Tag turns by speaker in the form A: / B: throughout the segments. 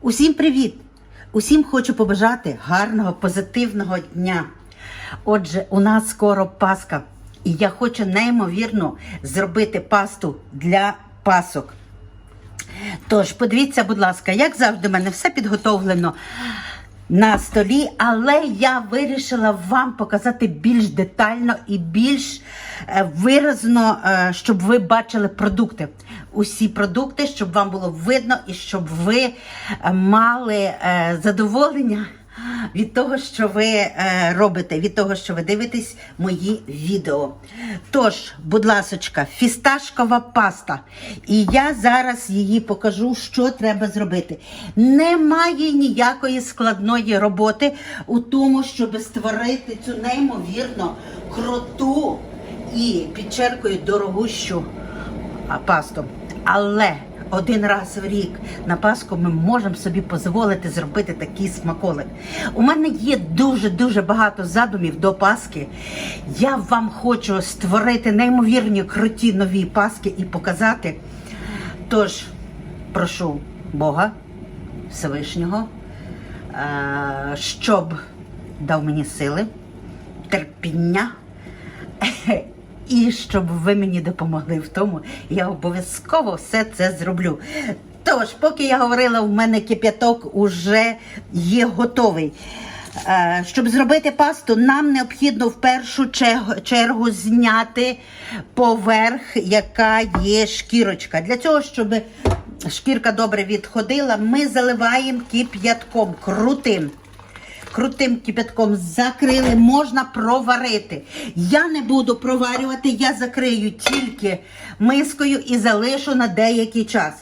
A: Усім привіт! Усім хочу побажати гарного, позитивного дня. Отже, у нас скоро Пасха, і я хочу неймовірно зробити пасту для пасок. Тож, подивіться, будь ласка, як завжди, в мене все підготовлено на столі, але я вирішила вам показати більш детально і більш е, виразно, е, щоб ви бачили продукти. Усі продукти, щоб вам було видно і щоб ви е, мали е, задоволення від того, що ви е, робите, від того, що ви дивитесь мої відео. Тож, будь ласочка, фісташкова паста. І я зараз її покажу, що треба зробити. Немає ніякої складної роботи у тому, щоб створити цю неймовірно круту і підчеркую дорогущу пасту. Але один раз в рік на Пасху ми можемо собі дозволити зробити такий смаколик. У мене є дуже-дуже багато задумів до Пасхи. Я вам хочу створити неймовірні круті нові Пасхи і показати. Тож, прошу Бога Всевишнього, е, щоб дав мені сили, терпіння. І щоб ви мені допомогли в тому, я обов'язково все це зроблю. Тож, поки я говорила, у мене кип'яток уже є готовий. Е, Щоб зробити пасту, нам необхідно в першу чергу зняти поверх, яка є шкірочка. Для цього, щоб шкірка добре відходила, ми заливаємо кип'ятком крутим крутим кипятком закрили, можна проварити. Я не буду проварювати, я закрию тільки мискою і залишу на деякий час.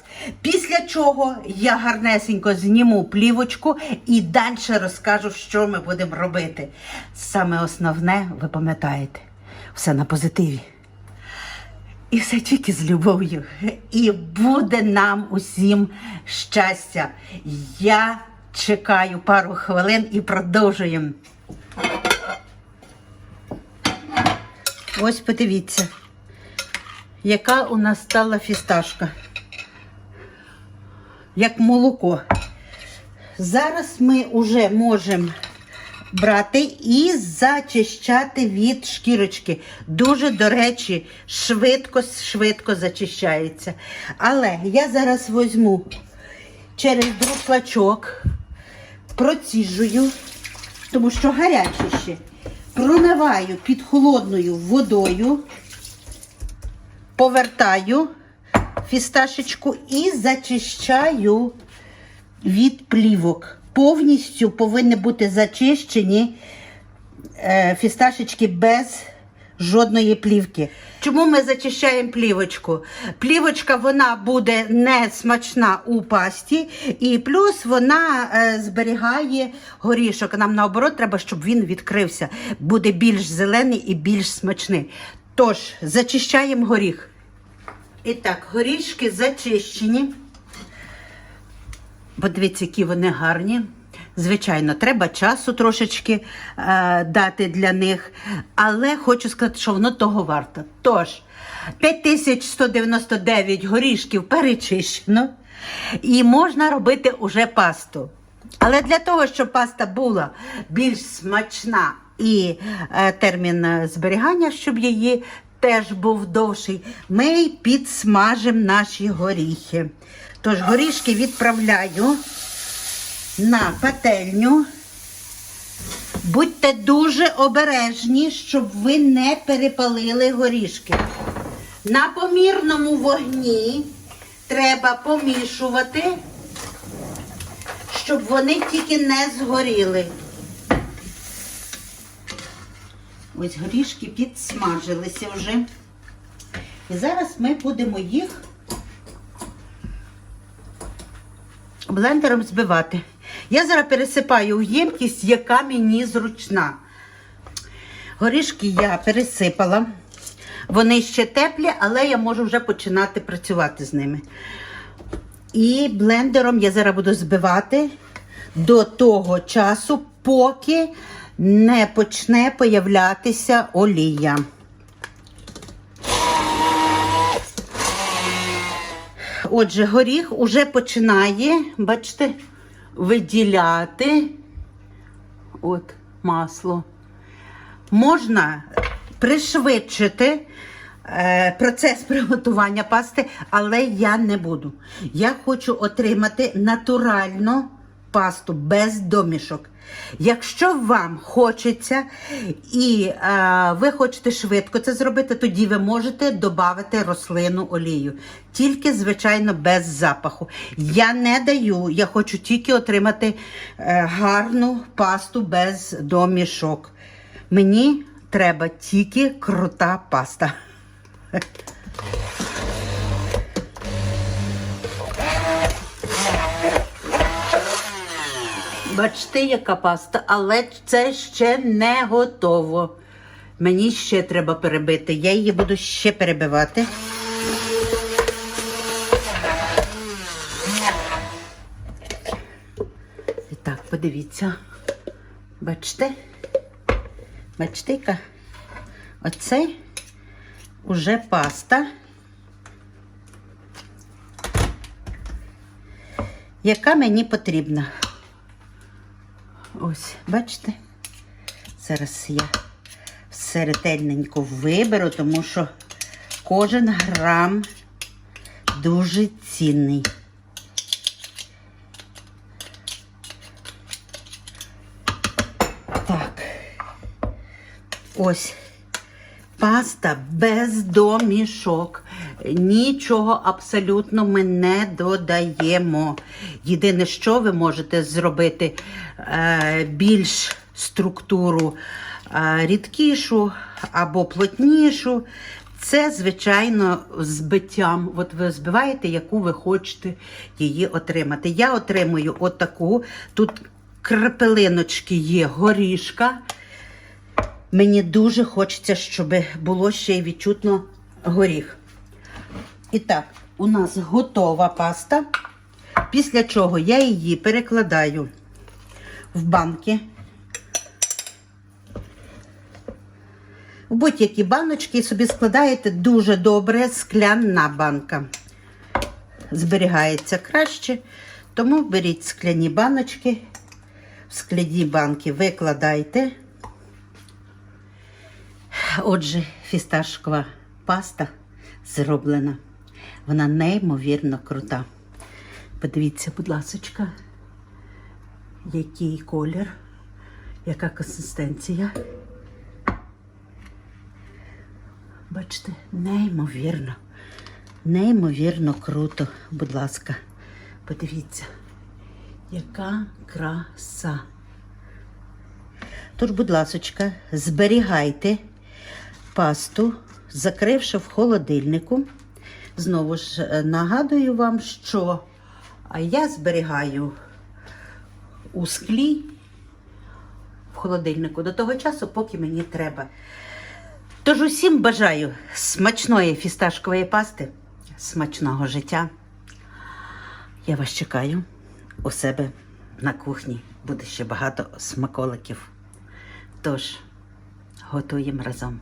A: Після чого я гарнесенько зніму плівочку і далі розкажу, що ми будемо робити. Саме основне, ви пам'ятаєте, все на позитиві. І все тільки з любов'ю. І буде нам усім щастя. Я чекаю пару хвилин і продовжуємо. Ось подивіться, яка у нас стала фісташка. Як молоко. Зараз ми вже можемо брати і зачищати від шкірочки. Дуже, до речі, швидко-швидко зачищається. Але я зараз візьму через друшлачок, проціжую, тому що гаряче ще. Промиваю під холодною водою, повертаю фісташечку і зачищаю від плівок. Повністю повинні бути зачищені е, фісташечки без жодної плівки. Чому ми зачищаємо плівочку? Плівочка вона буде не смачна у пасті, і плюс вона е, зберігає горішок. Нам наоборот треба, щоб він відкрився. Буде більш зелений і більш смачний. Тож, зачищаємо горіх. І так, горішки зачищені. Подивіться, які вони гарні. Звичайно, треба часу трошечки е, дати для них, але хочу сказати, що воно того варто. Тож, 5199 горішків перечищено, і можна робити уже пасту. Але для того, щоб паста була більш смачна і е, термін е, зберігання, щоб її теж був довший, ми підсмажимо наші горіхи. Тож горішки відправляю на пательню. Будьте дуже обережні, щоб ви не перепалили горішки. На помірному вогні треба помішувати, щоб вони тільки не згоріли. Ось горішки підсмажилися вже. І зараз ми будемо їх блендером збивати. Я зараз пересипаю в ємкість, яка мені зручна. Горішки я пересипала. Вони ще теплі, але я можу вже починати працювати з ними. І блендером я зараз буду збивати до того часу, поки не почне появлятися олія. Отже, горіх уже починає, бачите, виділяти от масло. Можна пришвидшити е, процес приготування пасти, але я не буду. Я хочу отримати натуральну пасту без домішок. Якщо вам хочеться і е, ви хочете швидко це зробити, тоді ви можете додати рослину олію. Тільки, звичайно, без запаху. Я не даю, я хочу тільки отримати е, гарну пасту без домішок. Мені треба тільки крута паста. Бачите, яка паста, але це ще не готово. Мені ще треба перебити. Я її буду ще перебивати. І так, подивіться. Бачите? Бачите, яка? Оце уже паста, яка мені потрібна. Ось, бачите? Зараз я все ретельненько виберу, тому що кожен грам дуже цінний. Так. Ось. Паста без домішок. Нічого абсолютно ми не додаємо. Єдине, що ви можете зробити е, більш структуру е, рідкішу або плотнішу. Це, звичайно, збиттям. От ви збиваєте, яку ви хочете її отримати. Я отримую отаку. Тут крапелиночки є горішка. Мені дуже хочеться, щоб було ще й відчутно горіх. І так, у нас готова паста. Після чого я її перекладаю в банки. В будь-які баночки собі складаєте дуже добре скляна банка. Зберігається краще, тому беріть скляні баночки, в скляні банки викладайте. Отже, фісташкова паста зроблена. Вона неймовірно крута. Подивіться, будь ласка, який колір, яка консистенція. Бачите, неймовірно, неймовірно круто, будь ласка. Подивіться, яка краса. Тож, будь ласочка, зберігайте пасту, закривши в холодильнику. Знову ж е, нагадую вам, що а я зберігаю у склі в холодильнику до того часу, поки мені треба. Тож усім бажаю смачної фісташкової пасти, смачного життя. Я вас чекаю у себе на кухні. Буде ще багато смаколиків. Тож, готуємо разом.